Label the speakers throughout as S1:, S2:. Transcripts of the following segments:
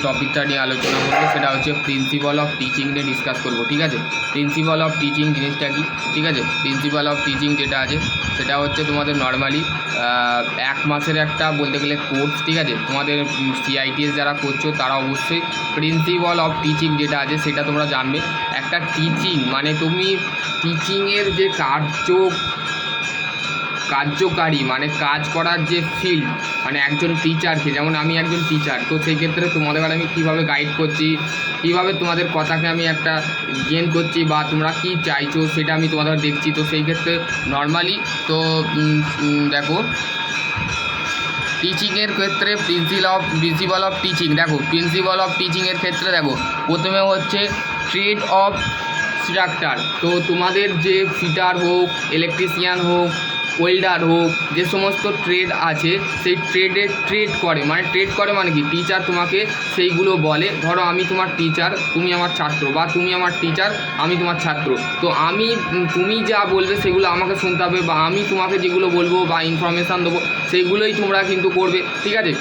S1: টপিকটা নিয়ে আলোচনা করব, সেটা হচ্ছে প্রিন্সিপাল অফ টিচিং নিয়ে ডিসকাস করব, ঠিক আছে? প্রিন্সিপাল অফ টিচিং জিনিসটা কি? ঠিক আছে? প্রিন্সিপাল অফ টিচিং যেটা আছে, সেটা হচ্ছে তোমাদের নর্মালি এক মাসের একটা বলতে গেলে কোর্স ঠিক আছে? তোমাদের সিআইটিএস যারা করছ, তারা অবশ্যই প্রিন্সিপাল অফ টিচিং যেটা আছে, সেটা তোমরা জানবে। একটা টিচিং মানে তুমি টিচিংয়ের যে কার্য কার্যকারী মানে কাজ করার যে ফিল্ড মানে একজন টিচারকে যেমন আমি একজন টিচার তো সেই ক্ষেত্রে তোমাদের আমি কীভাবে গাইড করছি, কীভাবে তোমাদের কথাকে আমি একটা গেন করছি বা তোমরা কী চাইছো সেটা আমি তোমাদের দেখছি, তো সেই ক্ষেত্রে নর্মালি তো দেখো টিচিংয়ের ক্ষেত্রে principle of principle of teaching দেখো প্রিন্সিপাল অফ টিচিংয়ের ক্ষেত্রে দেখো, প্রথমে হচ্ছে ট্রেড অফ স্ট্রাকচার তো তোমাদের যে ফিটার হোক ইলেকট্রিশিয়ান হোক ওয়েল্ডার হোক, যে সমস্ত ট্রেড আছে, সেই ট্রেডে ট্রেড করে। মানে ট্রেড করে মানে কি? টিচার তোমাকে সেইগুলো বলে, ধরো আমি তোমার টিচার তুমি আমার ছাত্র, বা তুমি আমার টিচার আমি তোমার ছাত্র। তো আমি, তুমি যা বলবে সেগুলো আমাকে শুনতে হবে, বা আমি তোমাকে যেগুলো বলব বা ইনফরমেশান দেবো, সেইগুলোই তোমরা কিন্তু করবে, ঠিক আছে?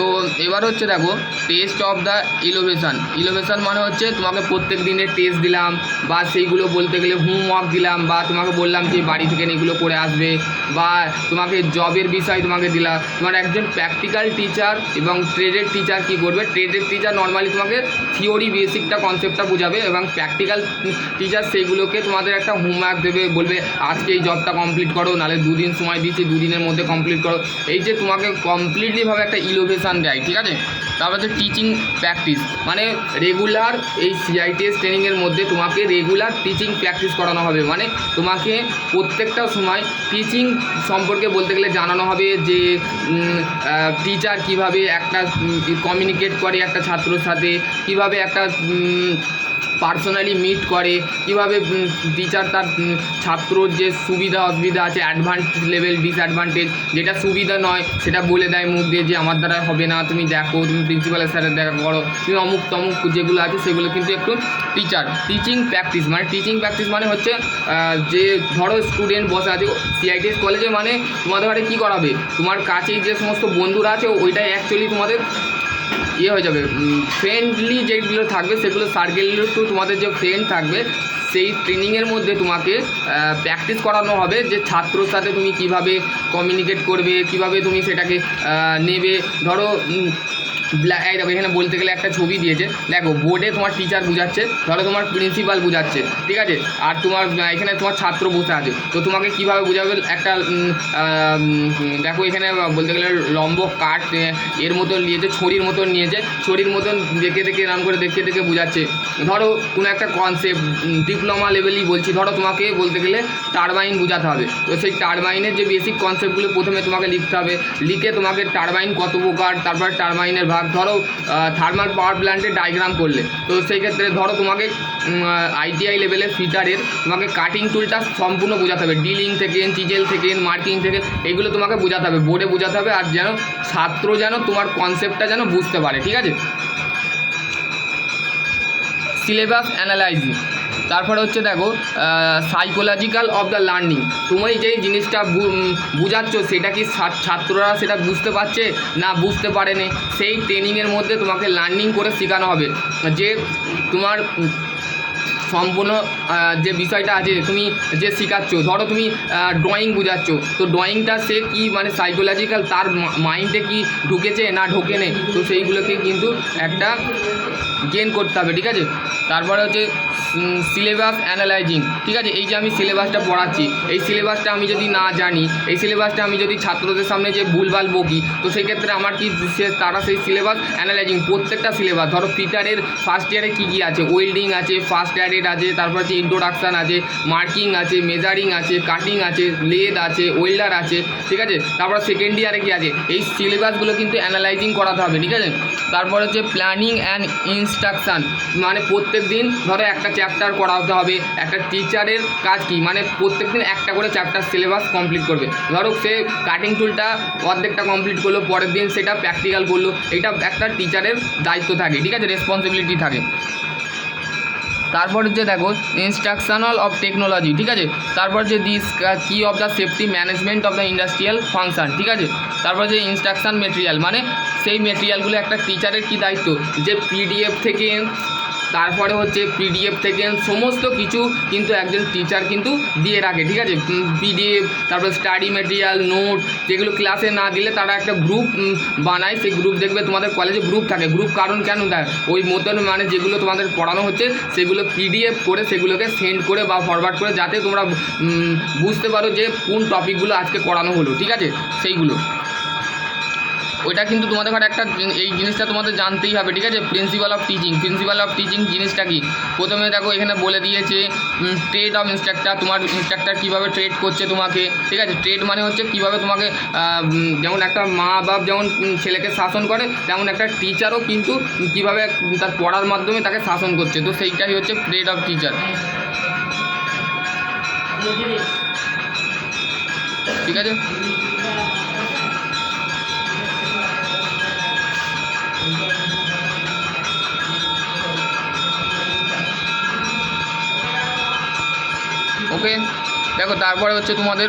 S1: তো এবার হচ্ছে দেখো test of the elevation elevation মানে হচ্ছে তোমাকে প্রত্যেক দিনের টেস্ট দিলাম, বা সেইগুলো বলতে গেলে হোমওয়ার্ক দিলাম, বা তোমাকে বললাম যে বাড়ি থেকে এগুলো করে আসবে, বা তোমাকে জবের বিষয় তোমাকে দিলাম। তোমার একজন প্র্যাকটিক্যাল টিচার এবং ট্রেডের টিচার কি করবে? ট্রেডের টিচার নর্মালি তোমাকে থিওরি বেসিকটা কনসেপ্টটা বোঝাবে এবং প্র্যাকটিক্যাল টিচার সেইগুলোকে তোমাদের একটা হোমওয়ার্ক দেবে, বলবে, আজকে এই জবটা কমপ্লিট করো, নাহলে দুদিন সময় দিচ্ছি, দুদিনের মধ্যে কমপ্লিট করো। এই যে তোমাকে কমপ্লিটলিভাবে একটা ইলোভেশন দেয়, ঠিক আছে? তারপর হচ্ছে টিচিং প্র্যাকটিস মানে রেগুলার এই সিআইটিএস ট্রেনিংয়ের মধ্যে তোমাকে রেগুলার টিচিং প্র্যাকটিস করানো হবে। মানে তোমাকে প্রত্যেকটা সময় টিচিং সম্পর্কে বলতে গেলে জানানো হবে যে টিচার কীভাবে একটা কমিউনিকেট করে একটা ছাত্রর সাথে, কীভাবে একটা পার্সোনালি মিট করে, কীভাবে টিচার তার ছাত্রর যে সুবিধা অসুবিধা আছে অ্যাডভান্টেজ লেভেল ডিসঅ্যাডভান্টেজ যেটা সুবিধা নয়, সেটা বলে দেয় মুখ দিয়ে যে আমার দ্বারা হবে না, তুমি দেখো, তুমি প্রিন্সিপালের সাথে দেখা করো, তুমি অমুক তমুক যেগুলো আছে, সেগুলো কিন্তু একটু টিচার টিচিং প্র্যাকটিস মানে টিচিং প্র্যাকটিস মানে হচ্ছে যে ধরো স্টুডেন্ট বসে আছে সিআইটিএস কলেজে মানে তোমাদের ঘরে কী করাবে? তোমার কাছেই যে সমস্ত বন্ধুরা আছে, ওইটাই অ্যাকচুয়ালি তোমাদের ইয়ে হয়ে যাবে ফ্রেন্ডলি যেগুলো থাকবে সেগুলো সার্কেলের টু তোমাদের যে ফ্রেন্ড থাকবে, সেই ট্রেনিংয়ের মধ্যে তোমাকে প্র্যাকটিস করানো হবে যে ছাত্রর সাথে তুমি কীভাবে কমিউনিকেট করবে, কীভাবে তুমি সেটাকে নেবে। ধরো ব্ল্যাক এই দেখো, এখানে বলতে গেলে একটা ছবি দিয়েছে। দেখো বোর্ডে তোমার টিচার বোঝাচ্ছে, ধরো তোমার প্রিন্সিপাল বোঝাচ্ছে, ঠিক আছে? আর তোমার এখানে তোমার ছাত্র বসে আছে। তো তোমাকে কীভাবে বোঝাবে? একটা দেখো, এখানে বলতে গেলে লম্ব কাঠ এর মতন নিয়েছে, ছড়ির মতন নিয়েছে। ছড়ির মতন দেখে দেখে, এরম করে দেখে দেখে বোঝাচ্ছে। ধরো, কোনো একটা কনসেপ্ট ডিপ্লোমা লেভেলই বলছি, ধরো তোমাকে বলতে গেলে টারবাইন বোঝাতে হবে। তো সেই টারবাইনের যে বেসিক কনসেপ্টগুলো প্রথমে তোমাকে লিখতে হবে। লিখে তোমাকে টারবাইন কত প্রকার, তারপর টারবাইনের ভাগ ধরো থার্মাল পাওয়ার প্ল্যান্টের ডায়াগ্রাম করলে। তো সেই ক্ষেত্রে ধরো তোমাকে আইটিআই লেভেলের ফিটারের তোমাকে কাটিং টুলটা সম্পূর্ণ বোঝাতে হবে। ডিলিং থেকে চিজেল থেকে মার্কিং থেকে, এগুলো তোমাকে বোঝাতে হবে। বোর্ডে বোঝাতে হবে আর যেন ছাত্র যেন তোমার কনসেপ্টটা যেন বুঝতে পারে, ঠিক আছে? সিলেবাস অ্যানালাইজিং তারপরে হচ্ছে দেখো সাইকোলজিক্যাল অফ দ্য লার্নিং তুমি যেই জিনিসটা বুঝাচ্ছ, সেটা কি ছাত্ররা সেটা বুঝতে পারছে? না, বুঝতে পারেনি। সেই ট্রেনিংয়ের মধ্যে তোমাকে লার্নিং করে শেখানো হবে। যে তোমার সম্পূর্ণ যে বিষয়টা আছে, তুমি যে শেখাচ্ছ, ধরো তুমি ড্রয়িং বোঝাচ্ছ, তো ড্রয়িংটা সে কি মানে সাইকোলজিক্যাল তার মাইন্ডে কি ঢুকেছে না ঢোকেনে? তো সেইগুলোকে কিন্তু একটা গেন করতে হবে, ঠিক আছে? তারপরে হচ্ছে সিলেবাস অ্যানালাইজিং ঠিক আছে? এই যে আমি সিলেবাসটা পড়াচ্ছি, এই সিলেবাসটা আমি যদি না জানি, এই সিলেবাসটা আমি যদি ছাত্রদের সামনে যে ভুলভাল বকি, তো সেই ক্ষেত্রে আমার কি সে, তারা সেই সিলেবাস অ্যানালাইজিং প্রত্যেকটা সিলেবাস ধরো ফিটারের ফার্স্ট ইয়ারে কী কী আছে? ওয়েল্ডিং আছে ফার্স্ট অ্যাডেড আছে, তারপর হচ্ছে ইন্ট্রোডাকশান আছে মার্কিং আছে মেজারিং আছে কাটিং আছে, লেদ আছে ওয়েল্ডার আছে, ঠিক আছে? তারপর সেকেন্ড ইয়ারে কী আছে? এই সিলেবাসগুলো কিন্তু অ্যানালাইজিং করাতে হবে, ঠিক আছে? তারপর হচ্ছে প্ল্যানিং অ্যান্ড ইনস্ট্রাকশান মানে প্রত্যেক দিন ধরো একটা চ্যাপ্টার করাতে হবে, একটা টিচারের কাজ কি? মানে প্রত্যেক দিন একটা করে চ্যাপ্টার সিলেবাস কমপ্লিট করবে। ধরো সে কাটিং টুলটা অর্ধেকটা কমপ্লিট করল, পরের দিন সেটা প্র্যাকটিক্যাল করল, এটা একটা টিচারের দায়িত্ব থাকে, ঠিক আছে? রেসপন্সিবিলিটি থাকে। তারপর যে দেখো ইনস্ট্রাকশনাল অফ টেকনোলজি ঠিক আছে? তারপর যে this key of the safety management of the industrial function ঠিক আছে? তারপর যে ইনস্ট্রাকশন মেটেরিয়াল মানে সেই মেটেরিয়ালগুলো একটা টিচারের কী দায়িত্ব? যে পিডিএফ থেকে তারপরে হচ্ছে পিডিএফ থেকে সমস্ত কিছু কিন্তু একজন টিচার কিন্তু দিয়ে রাখে, ঠিক আছে? পিডিএফ তারপরে স্টাডি মেটেরিয়াল নোট যেগুলো ক্লাসে না দিলে তারা একটা গ্রুপ বানায়। সেই গ্রুপ দেখবে তোমাদের কলেজে গ্রুপ থাকে। গ্রুপ কারণ কেন দেয়? ওই মতন মানে যেগুলো তোমাদের পড়ানো হচ্ছে, সেগুলো পিডিএফ করে সেগুলোকে সেন্ড করে বা ফরওয়ার্ড করে যাতে তোমরা বুঝতে পারো যে কোন টপিকগুলো আজকে করানো হলো, ঠিক আছে? সেইগুলো। ওইটা কিন্তু তোমাদের ঘরে একটা এই জিনিসটা তোমাদের জানতেই হবে, ঠিক আছে? Principle of teaching principle of teaching জিনিসটা কি? প্রথমে দেখো, এখানে বলে দিয়েছে ট্রেড অফ ইনস্ট্রাক্টর তোমার ইনস্ট্রাক্টর কীভাবে ট্রেড করছে তোমাকে, ঠিক আছে? ট্রেড মানে হচ্ছে কীভাবে তোমাকে যেমন একটা মা বাপ যেমন ছেলেকে শাসন করে, তেমন একটা টিচারও কিন্তু কীভাবে তার পড়ার মাধ্যমে তাকে শাসন করছে। তো সেইটাই হচ্ছে ট্রেড অফ টিচার ঠিক আছে? ওকে দেখো, তারপরে হচ্ছে তোমাদের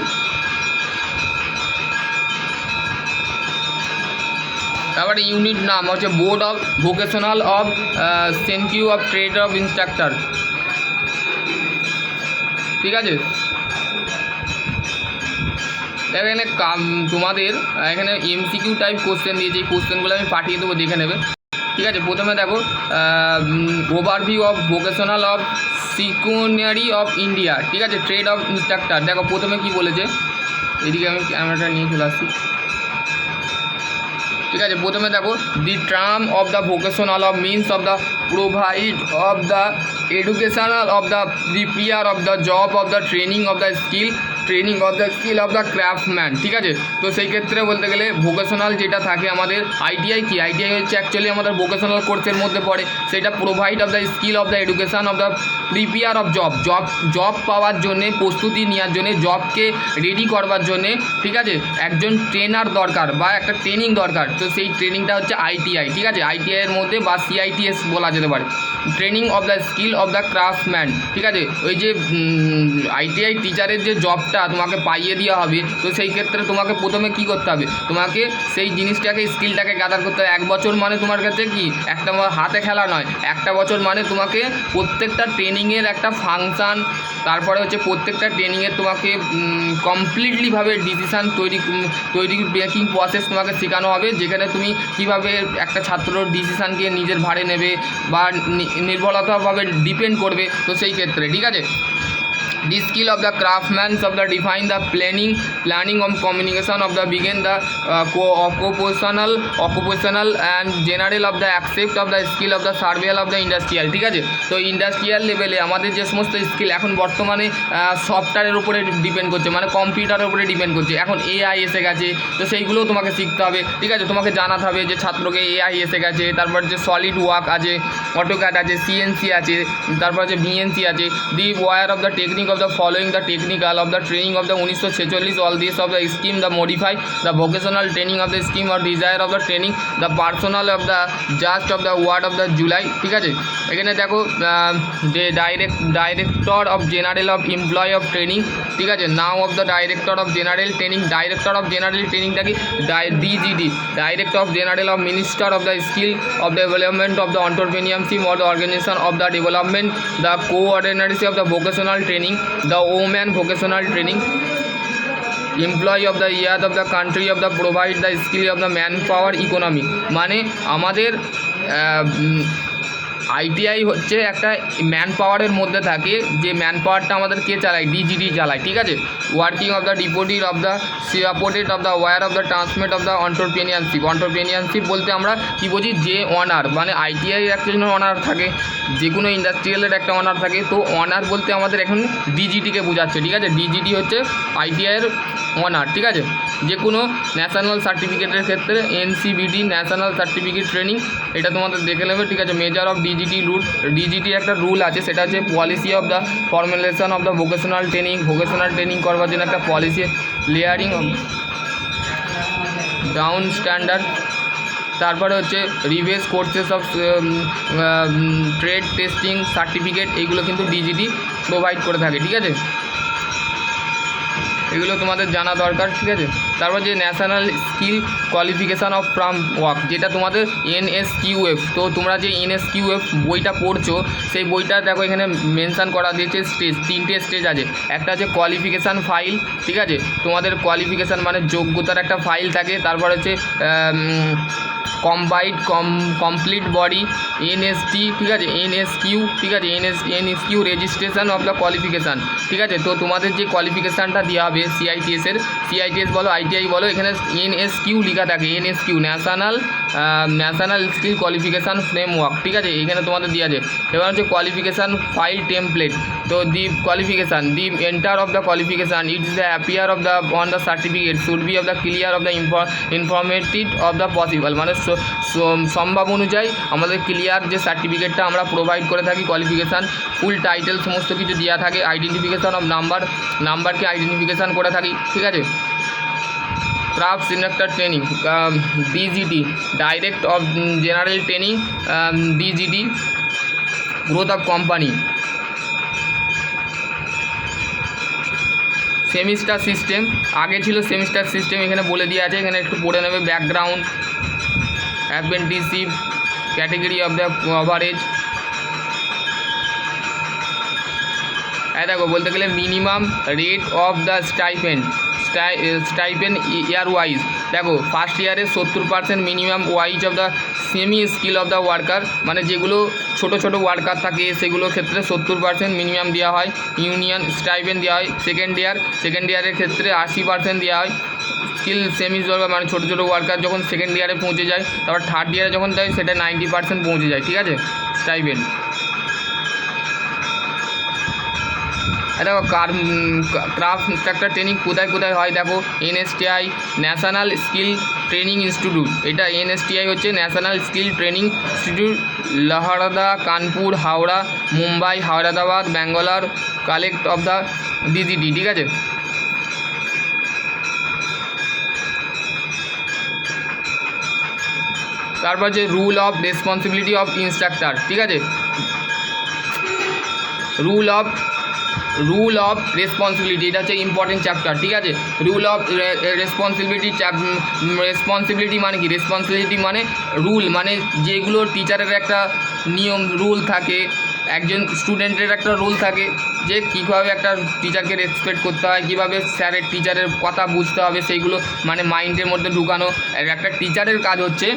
S1: তারপরে ইউনিট নাম হচ্ছে board of vocational of সেনকিউ of trade of instructor ঠিক আছে? এখানে তোমাদের, এখানে এমসিকিউ টাইপ কোশ্চেন দিয়েছে, এই কোশ্চেনগুলো আমি পাঠিয়ে দেবো, দেখে নেবে। ঠিক আছে, প্রথমে দেখো ওভারভিউ অফ ভোকেশনাল অফ সিকুনারি অফ ইন্ডিয়া ঠিক আছে ট্রেড অফ ইনস্ট্রাক্টর দেখো, প্রথমে কি বলেছে? এদিকে আমি ক্যামেরাটা নিয়ে চলে আসছি। ঠিক আছে, প্রথমে দেখো the term of the vocational of means of the provide of the educational of the prepare of the job of the training of the skill training of the skill of the craftsman ঠিক আছে? তো সেই ক্ষেত্রে বলতে গেলে vocational যেটা থাকে আমাদের আইটিআই কি? আইটিআই হচ্ছে অ্যাকচুয়ালি আমাদের ভোকেশনাল কোর্সের মধ্যে পড়ে। সেটা provide of the skill of the education of the prepare of job job job পাওয়ার জন্যে, প্রস্তুতি নেওয়ার জন্যে জবকে রেডি করবার জন্যে, ঠিক আছে? একজন ট্রেনার দরকার বা একটা ট্রেনিং দরকার। তো সেই ট্রেনিংটা হচ্ছে আইটিআই ঠিক আছে? আইটিআই এর মধ্যে বা সিআইটিএস বলা যেতে পারে। Training of the skill of the craftsman ঠিক আছে? ওই যে আইটিআই টিচারের যে জবটা তোমাকে পাইয়ে দেওয়া হবে। তো সেই ক্ষেত্রে তোমাকে প্রথমে কি করতে হবে? তোমাকে সেই জিনিসটাকে স্কিলটাকে গ্যাদার করতে হবে। এক বছর মানে তোমার কাছে কি? একটা হাতে খেলা নয়। একটা বছর মানে তোমাকে প্রত্যেকটা ট্রেনিংয়ের একটা ফাংশান তারপরে হচ্ছে প্রত্যেকটা ট্রেনিংয়ের তোমাকে কমপ্লিটলিভাবে ডিসিশান তৈরি তৈরি মেকিং প্রসেস তোমাকে শেখানো হবে। যেখানে তুমি কীভাবে একটা ছাত্রর ডিসিশানকে নিজের ভারে নেবে বা নির্ভরতাভাবে ডিপেন্ড করবে। তো সেই ক্ষেত্রে, ঠিক আছে? The skill of the craftsman of the define the planning planning of communication of the begin the uh, co- occupational occupational and general of the accept of the skill of the survival of the industrial ঠিক আছে? তো industrial লেভেলে আমাদের যে সমস্ত skill এখন বর্তমানে সফটওয়্যারের উপরে ডিপেন্ড করছে মানে কম্পিউটারের উপরে ডিপেন্ড করছে। এখন এআই এসে গেছে তো সেইগুলোও তোমাকে শিখতে হবে ঠিক আছে? তোমাকে জানাতে হবে যে ছাত্রকে এআই এসে গেছে তারপর যে সলিড ওয়ার্ক আছে অটোক্যাট আছে সিএনসি আছে তারপর যে বিএনসি আছে the war of the technique the following the technical of the training of the উনিশশো ছেচল্লিশ all this of the scheme the modify the vocational training of the scheme or desire of the training the personal of the just of the word of the July ঠিক আছে এখানে দেখো যে direct director of general of employ of training ঠিক আছে now of the director of general training director of general ট্রেনিংটা কি DGD director of general of minister of the skill of development of the entrepreneurship or the organisation of the development the coordinatorship of the vocational training the woman vocational training employee of the year of the country of the provide the skill of the man power economy মানে আমাদের ITI হচ্ছে একটা man পাওয়ারের মধ্যে থাকে। যে man পাওয়ারটা আমাদের কে চালায়? ডিজিডি চালায়, ঠিক আছে? Working of the deposit of the supported of the war of the transmit of the entrepreneurship entrepreneurship বলতে আমরা কি বুঝি? যে অনার মানে আইটিআই একটা অনার থাকে, যে কোনো ইন্ডাস্ট্রিয়ালের একটা অনার থাকে। তো অনার বলতে আমাদের এখন ডিজিটিকে বোঝাচ্ছে, ঠিক আছে? ডিজিটি হচ্ছে আইটিআইয়ের অনার ঠিক আছে? যে কোনো ন্যাশনাল সার্টিফিকেটের ক্ষেত্রে এনসিবিটি ন্যাশনাল সার্টিফিকেট ট্রেনিং এটা তোমাদের দেখে নেবে, ঠিক আছে? মেজার অফ ডিজিটি রুল ডিজিটির একটা রুল আছে, সেটা হচ্ছে policy of the formulation of the vocational training vocational training করবার জন্য একটা পলিসি লেয়ারিং ডাউন স্ট্যান্ডার্ড তারপরে হচ্ছে revise courses of trade testing certificate এইগুলো কিন্তু ডিজিটি প্রোভাইড করে থাকে, ঠিক আছে? এগুলো তোমাদের জানা দরকার ঠিক আছে? তারপর যে national skill qualification of framework যেটা তোমাদের এনএসকিউএফ তো তোমরা যে এনএসকিউএফ বইটা পড়ছো, সেই বইটা দেখো এখানে মেনশান করা দিয়েছে স্টেজ তিনটে স্টেজ আছে। একটা আছে কোয়ালিফিকেশান ফাইল ঠিক আছে? তোমাদের কোয়ালিফিকেশান মানে যোগ্যতার একটা ফাইল থাকে, তারপর হচ্ছে কম্বাইড কম কমপ্লিট বডি এনএসটি ঠিক আছে? এনএসকিউ ঠিক আছে? NS NSQ registration of the qualification ঠিক আছে? তো তোমাদের যে কোয়ালিফিকেশানটা দেওয়া হবে সিআইটিএস এর সিআইটিএস বলো আইটিআই বলো, এখানে এনএসকিউ লেখা থাকে NSQ national national skill qualification framework ঠিক আছে? এখানে তোমাদের দেওয়া আছে। এবার হচ্ছে কোয়ালিফিকেশান ফাইল টেমপ্লেট তো the qualification the enter of the qualification it's the appear of the on the certificate should be of the clear of the informative of the possible মানে সম্ভব অনুযায়ী আমাদের ক্লিয়ার যে সার্টিফিকেটটা আমরা প্রোভাইড করে থাকি কোয়ালিফিকেশান ফুল টাইটেল সমস্ত কিছু দেওয়া থাকে আইডেন্টিফিকেশান অফ নাম্বার নাম্বারকে আইডেন্টিফিকেশান করে থাকি, ঠিক আছে? Craft inductor training DGT direct of general training DGT growth of company semester system আগে ছিল সেমিস্টার সিস্টেম এখানে বলে দিয়ে আছে, এখানে একটু পড়ে নেবে background apprenticeship category of the coverage হ্যাঁ দেখো, বলতে গেলে minimum rate of the stipend stipend year wise দেখো, ফার্স্ট ইয়ারে সত্তর percent minimum wise of the semi skill of the worker. মানে যেগুলো ছোট ছোট ওয়ার্কার থাকে সেগুলোর ক্ষেত্রে সত্তর পার্সেন্ট মিনিমাম দেওয়া হয়। ইউনিয়ন স্টাইপেন্ড দেওয়া হয় সেকেন্ড ইয়ার। সেকেন্ড ইয়ারের ক্ষেত্রে আশি পার্সেন্ট দেওয়া হয়। স্কিল সেমি মানে ছোটো ছোটো ওয়ার্কার যখন সেকেন্ড ইয়ারে পৌঁছে যায়, তারপর থার্ড ইয়ারে যখন দেয়, সেটা নাইনটি পার্সেন্ট পৌঁছে যায়, ঠিক আছে? স্টাইপেন্ড দেখো, কার ক্রাফট ইনস্ট্রাক্টর ট্রেনিং কোথায় কোথায় হয় দেখো NSTI national skill training institute এটা এনএসটিআই হচ্ছে ন্যাশনাল স্কিল ট্রেনিং ইনস্টিটিউট লাহারদা, Kanpur, Howrah, Mumbai হাওড়াদাবাদ Bangalore collect of the DGT ঠিক আছে? তারপর যে rule of responsibility of instructor ঠিক আছে? Rule of rule of responsibility এটা হচ্ছে ইম্পর্টেন্ট চ্যাপ্টার ঠিক আছে? রুল অফ রেসপন্সিবিলিটি রেসপন্সিবিলিটি মানে কি? রেসপন্সিবিলিটি মানে রুল মানে যেগুলো টিচারের একটা নিয়ম রুল থাকে, একজন স্টুডেন্টের একটা রুল থাকে, যে কীভাবে একটা টিচারকে রেসপেক্ট করতে হয়, কীভাবে স্যারের টিচারের কথা বুঝতে হবে সেইগুলো মানে মাইন্ডের মধ্যে ঢুকানো। একটা টিচারের কাজ হচ্ছে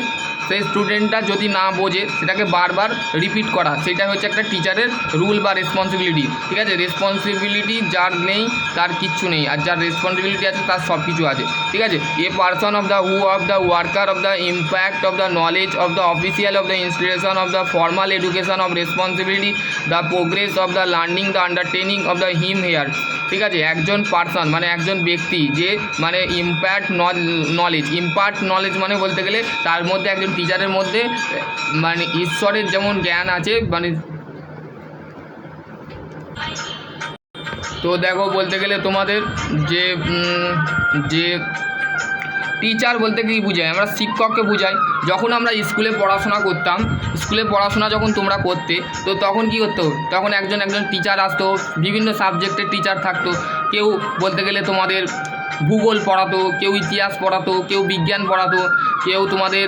S1: সেই স্টুডেন্টটা যদি না বোঝে, সেটাকে বারবার রিপিট করা। সেটা হচ্ছে একটা টিচারের রুল বা রেসপন্সিবিলিটি ঠিক আছে? রেসপন্সিবিলিটি যার নেই, তার কিচ্ছু নেই। আর যার রেসপন্সিবিলিটি আছে, তার সব কিছু আছে, ঠিক আছে? A person of the who of the worker of the impact of the knowledge of the official of the institution of the formal education of responsibility the progress of the learning the undertaking of the him here ঠিক আছে? একজন person মানে একজন ব্যক্তি যে মানে impact knowledge impact knowledge মানে বলতে গেলে তার মধ্যে একজন টিচারের মধ্যে মানে ঈশ্বরের যেমন জ্ঞান আছে মানে তো দেখো বলতে গেলে তোমাদের যে যে টিচার বলতে কি বুঝাই আমরা শিক্ষককে বুঝাই। যখন আমরা স্কুলে পড়াশোনা করতাম স্কুলে পড়াশোনা যখন তোমরা করতে, তো তখন কি করতো? তখন একজন একজন টিচার আসতো, বিভিন্ন সাবজেক্টের টিচার থাকতো। কেউ বলতে গেলে তোমাদের ভূগোল পড়াতো, কেউ ইতিহাস পড়াতো, কেউ বিজ্ঞান পড়াতো, কেউ তোমাদের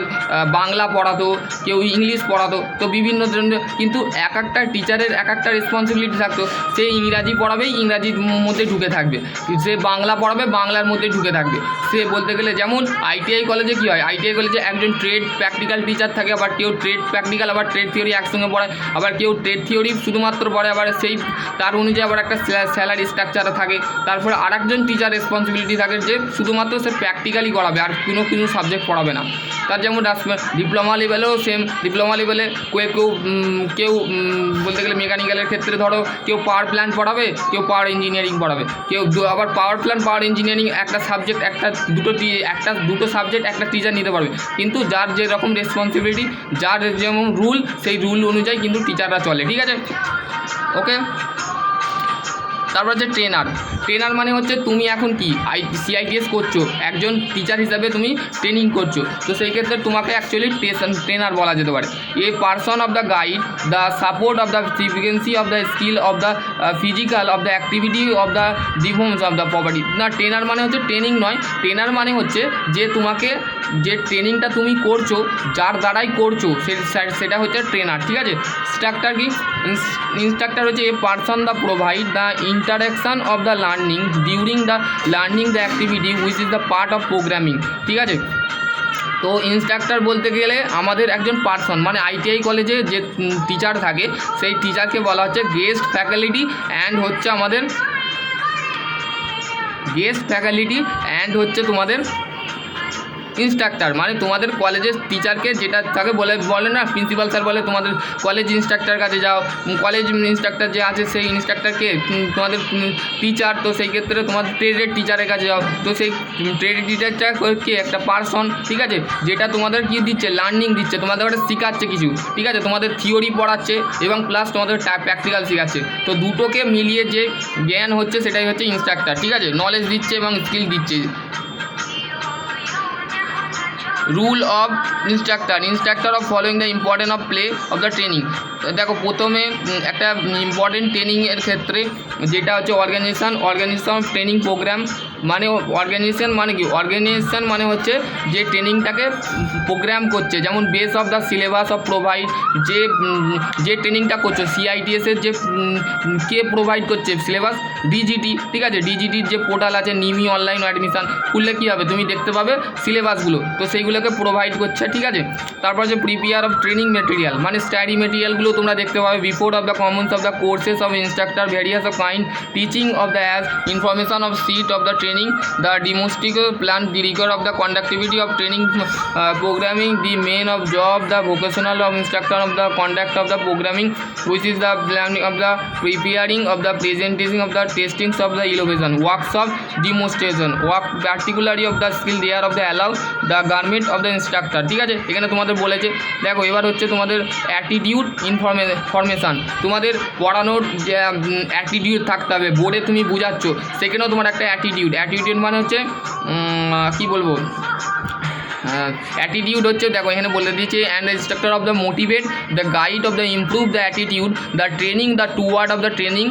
S1: বাংলা পড়াতো, কেউ ইংলিশ পড়াতো, তো বিভিন্ন ধরনের, কিন্তু এক একটা টিচারের এক একটা রেসপন্সিবিলিটি থাকতো। সে ইংরাজি পড়াবেই, ইংরাজির মধ্যে ঢুকে থাকবে। সে বাংলা পড়াবে, বাংলার মধ্যে ঢুকে থাকবে। সে বলতে গেলে যেমন আইটিআই কলেজে কী হয়? আইটিআই কলেজে একজন ট্রেড প্র্যাকটিক্যাল টিচার থাকে, আবার কেউ ট্রেড প্র্যাকটিক্যাল আবার ট্রেড থিওরি একসঙ্গে পড়ায়, আবার কেউ ট্রেড থিওরি শুধুমাত্র পড়ে আবার সেই, তার অনুযায়ী আবার একটা স্যালারি স্ট্রাকচার থাকে। তারপরে আরেকজন টিচার রেসপন্সিবিলিটি থাকে যে শুধুমাত্র সে প্র্যাকটিক্যালি করাবে, আর কোনো কোনো সাবজেক্ট পড়াবে না। তার যেমন ডিপ্লোমা লেভেলেও সেম ডিপ্লোমা লেভেলে কেউ কেউ কেউ বলতে গেলে মেকানিক্যালের ক্ষেত্রে ধরো, কেউ পাওয়ার প্ল্যান্ট পড়াবে, কেউ পাওয়ার ইঞ্জিনিয়ারিং পড়াবে। কেউ আবার পাওয়ার প্ল্যান্ট পাওয়ার ইঞ্জিনিয়ারিং একটা সাবজেক্ট একটা দুটো একটা দুটো সাবজেক্ট একটা টিচার নিতে পারবে। কিন্তু যার যেরকম রেসপন্সিবিলিটি যার যেমন রুল সেই রুল অনুযায়ী কিন্তু টিচাররা চলে, ঠিক আছে? ওকে তারপর হচ্ছে ট্রেনার ট্রেনার মানে হচ্ছে তুমি এখন কি? আই সিআইটিএস করছ। একজন টিচার হিসাবে তুমি ট্রেনিং করছ। তো সেই ক্ষেত্রে তোমাকে অ্যাকচুয়ালি ট্রেনার বলা যেতে পারে। A person of the guide the support of the sufficiency of the skill of the physical of the activity of the deforms of the property না ট্রেনার মানে হচ্ছে ট্রেনিং নয়। ট্রেনার মানে হচ্ছে যে তোমাকে যে ট্রেনিংটা তুমি করছ, যার দ্বারাই করছ সেটা হচ্ছে ট্রেনার ঠিক আছে? স্ট্রাকচার কি? ইনস্ট্রাক্টর হচ্ছে a person the provide the interaction of the learning during the learning the activity which is the part of programming ঠিক আছে? তো ইনস্ট্রাক্টর বলতে গেলে আমাদের একজন পার্সন মানে আইটিআই কলেজে যে টিচার থাকে, সেই টিচারকে বলা হচ্ছে গেস্ট ফ্যাকাল্টি অ্যান্ড হচ্ছে আমাদের গেস্ট ফ্যাকাল্টি অ্যান্ড হচ্ছে তোমাদের ইনস্ট্রাক্টর মানে তোমাদের কলেজের টিচারকে যেটা তাকে বলে বলে না প্রিন্সিপাল স্যার বলে, তোমাদের কলেজ ইনস্ট্রাক্টর কাছে যাও কলেজ ইনস্ট্রাক্টর যে আছে সেই ইনস্ট্রাক্টরকে তোমাদের টিচার তো সেই ক্ষেত্রে তোমাদের ট্রেডের টিচারের কাছে যাও। তো সেই ট্রেডের টিচারটা কি একটা পার্সন ঠিক আছে? যেটা তোমাদের কি দিচ্ছে? লার্নিং দিচ্ছে। তোমাদের ওটা শেখাচ্ছে কিছু, ঠিক আছে? তোমাদের থিওরি পড়াচ্ছে এবং প্লাস তোমাদের প্র্যাকটিক্যাল শেখাচ্ছে। তো দুটোকে মিলিয়ে যে জ্ঞান হচ্ছে সেটাই হচ্ছে ইনস্ট্রাক্টর ঠিক আছে? নলেজ দিচ্ছে এবং স্কিল দিচ্ছে। Rule of instructor instructor of following the important of play of the training দেখো, প্রথমে একটা ইম্পর্টেন্ট ট্রেনিংয়ের ক্ষেত্রে যেটা হচ্ছে organisation organisation of training programme মানে অর্গানাইজেশন মানে কি? অর্গানাইজেশন মানে হচ্ছে যে ট্রেনিংটাকে প্রোগ্রাম করছে। যেমন base of the syllabus of provide যে যে ট্রেনিংটা করছ সিআইটিএসের যে কে প্রোভাইড করছে সিলেবাস ডিজিটি ঠিক আছে? ডিজিটির যে পোর্টাল আছে নিমি অনলাইন অ্যাডমিশন খুললে কী হবে? তুমি দেখতে পাবে সিলেবাসগুলো তো সেইগুলোকে প্রোভাইড করছে, ঠিক আছে? তারপর যে প্রিপেয়ার অফ ট্রেনিং মেটেরিয়াল মানে স্টাডি মেটেরিয়ালগুলো তোমরা দেখতে পাবে। Before of the commons of the courses of instructor various of kind teaching of the as information of sheet of the training the domestic plan the record of the conductivity of training programming the main of job the vocational of instructor of the conduct of the programming which is the planning of the preparing of the presentation of the testings of the innovation workshop demonstration work particularly of the skill there of the allow the garment of the instructor ঠিক আছে এখানে তোমাদের বলেছে দেখো এবার হচ্ছে তোমাদের attitude ইনফরমে formation তোমাদের পড়ানোর যে অ্যাটিটিউড থাকতে হবে বোর্ডে তুমি বোঝাচ্ছ সেখানেও তোমার একটা অ্যাটিটিউড অ্যাটিটিউড মানে হচ্ছে কি বলব? অ্যাটিটিউড হচ্ছে, দেখো, এখানে বলে দিয়েছে and instructor of the motivate the guide of the improve the attitude the training the to toward of the training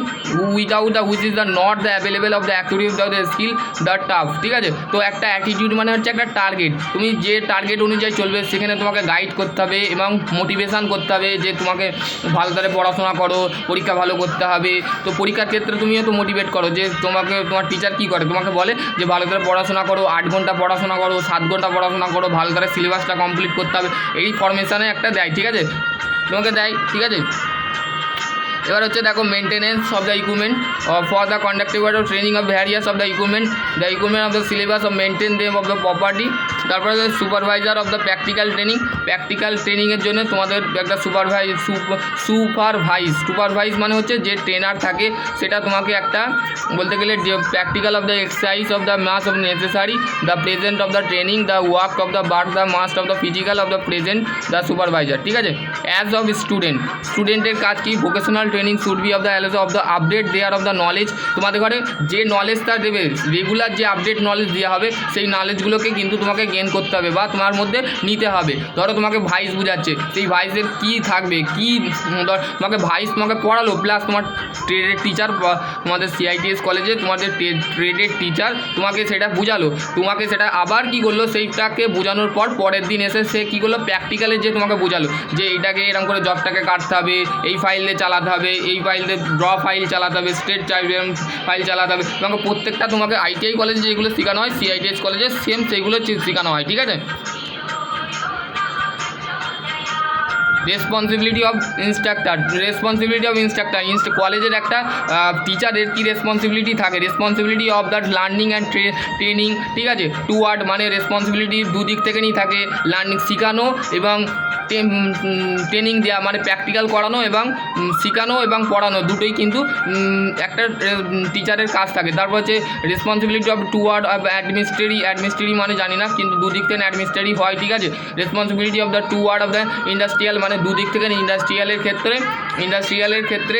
S1: without the which is the not the available of the activity of the skill the tough ঠিক আছে? তো একটা attitude মানে হচ্ছে একটা target তুমি যে target অনুযায়ী চলবে, সেখানে তোমাকে গাইড করতে হবে, এবং মোটিভেশান করতে হবে, যে তোমাকে ভালো করে পড়াশোনা করো, পরীক্ষা ভালো করতে হবে, তো পরীক্ষার ক্ষেত্রে তুমিও তো মোটিভেট করো, যে তোমাকে, তোমার টিচার কী করে? তোমাকে বলে যে ভালো করে পড়াশোনা করো, আট ঘণ্টা পড়াশোনা করো, সাত ঘণ্টা পড়াশোনা করো ভালো করে সিলেবাসটা কমপ্লিট করতে হবে। এই ফরমেশানে একটা দেয়, ঠিক আছে? তোমাকে দেয়, ঠিক আছে? এবার হচ্ছে দেখো maintenance of the equipment for the conductive training of various of the equipment the equipment of the syllabus of maintain them of the property তারপরে supervisor of the practical training practical ট্রেনিংয়ের জন্য তোমাদের একটা সুপারভাইজ সুপারভাইজ সুপারভাইজ মানে হচ্ছে যে trainer থাকে সেটা তোমাকে একটা বলতে গেলে practical of the exercise of the mass of necessary the present of the training the work of the bark the must of the physical of the present the supervisor ঠিক আছে অ্যাজ অফ স্টুডেন্ট স্টুডেন্টের কাজ কি vocational training should be of the allows of the update their of the knowledge তোমাদের ঘরে যে নলেজটা দেবে regular যে আপডেট নলেজ দেওয়া হবে সেই নলেজগুলোকে কিন্তু তোমাকে গেন করতে হবে বা তোমার মধ্যে নিতে হবে। ধরো তোমাকে ভাইস বোঝাচ্ছে, সেই ভাইসের কী থাকবে? কী, ধর তোমাকে ভাইস তোমাকে পড়ালো প্লাস তোমার ট্রেডের টিচার তোমাদের সিআইটিএস কলেজে তোমাদের ট্রেডের টিচার তোমাকে সেটা বোঝালো। তোমাকে সেটা আবার কি করল, সেইটাকে বোঝানোর পর পরের দিন এসে সে কী করল প্র্যাকটিক্যালে যে তোমাকে বোঝালো, যে এইটাকে এরকম করে জবটাকে কাটতে হবে, এই ফাইলে চালাতে হবে, এই ফাইলে ড্র ফাইল চালাতে হবে স্টেট চাইবেন ফাইল চালাতে হবে। তোমাকে প্রত্যেকটা তোমাকে আইটিআই কলেজে যেগুলো শেখানো হয় সিআইটিএস কলেজে সেম সেইগুলো চি- শেখানো হয়, ঠিক আছে? Responsibility of instructor responsibility of instructor ইনস্ট কলেজের একটা টিচারের কী রেসপন্সিবিলিটি থাকে? Responsibility of that learning and training ঠিক আছে? টু ওয়ার্ড মানে রেসপন্সিবিলিটি দুদিক থেকে নিয়ে থাকে লার্নিং শেখানো এবং ট্রেনিং দেওয়া মানে প্র্যাকটিক্যাল করানো এবং শেখানো এবং পড়ানো দুটোই কিন্তু একটা টিচারের কাজ থাকে। তারপর হচ্ছে responsibility of toward of administrative administrative মানে জানি না, কিন্তু দুদিক থেকে অ্যাডমিনিস্ট্রেটিভ হয়, ঠিক আছে? Responsibility of the toward of the industrial মানে দুদিক থেকে ইন্ডাস্ট্রিয়ালের ক্ষেত্রে ইন্ডাস্ট্রিয়ালের ক্ষেত্রে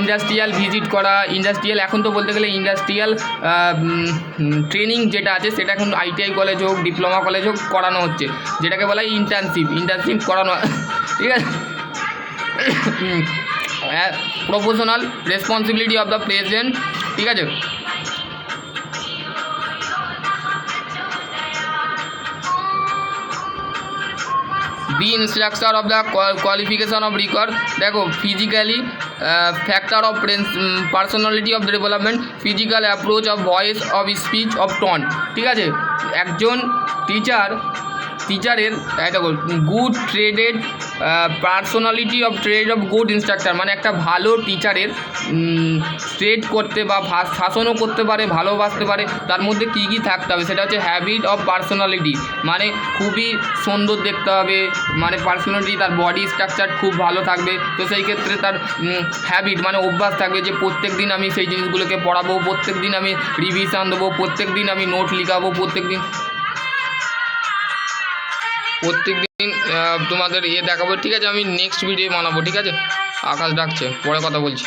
S1: ইন্ডাস্ট্রিয়াল ভিজিট করা ইন্ডাস্ট্রিয়াল এখন তো বলতে গেলে ইন্ডাস্ট্রিয়াল ট্রেনিং যেটা আছে, সেটা এখন আইটিআই কলেজ হোক ডিপ্লোমা কলেজ হোক করানো হচ্ছে। যেটাকে বলা হয় ইন্টার্নশিপ ইন্টার্নশিপ করানো। ঠিক আছে? Professional responsibility of the president ঠিক আছে? Be instructor of the qualification of record দেখো physically factor of personality of development physical approach of voice of speech of tone ঠিক আছে? একজন টিচার টিচারের দেখো good traded personality of trade of good instructor মানে একটা ভালো টিচারের ট্রেড করতে বা শাসনও করতে পারে, ভালোবাসতে পারে, তার মধ্যে কী কী থাকতে হবে? সেটা হচ্ছে হ্যাবিট অফ পার্সোনালিটি মানে খুবই সুন্দর দেখতে হবে মানে পার্সোনালিটি তার বডি স্ট্রাকচার খুব ভালো থাকবে, তো সেই ক্ষেত্রে তার হ্যাবিট মানে অভ্যাস থাকবে যে প্রত্যেক দিন আমি সেই জিনিসগুলোকে পড়াবো, প্রত্যেক দিন আমি রিভিশন দেবো, প্রত্যেক দিন আমি নোট লিখাবো, প্রত্যেক দিন প্রত্যেক দিন তোমাদের ইয়ে দেখাবো, ঠিক আছে? আমি নেক্সট ভিডিও বানাবো, ঠিক আছে? আকাশ ডাকছে, পরে কথা বলছি।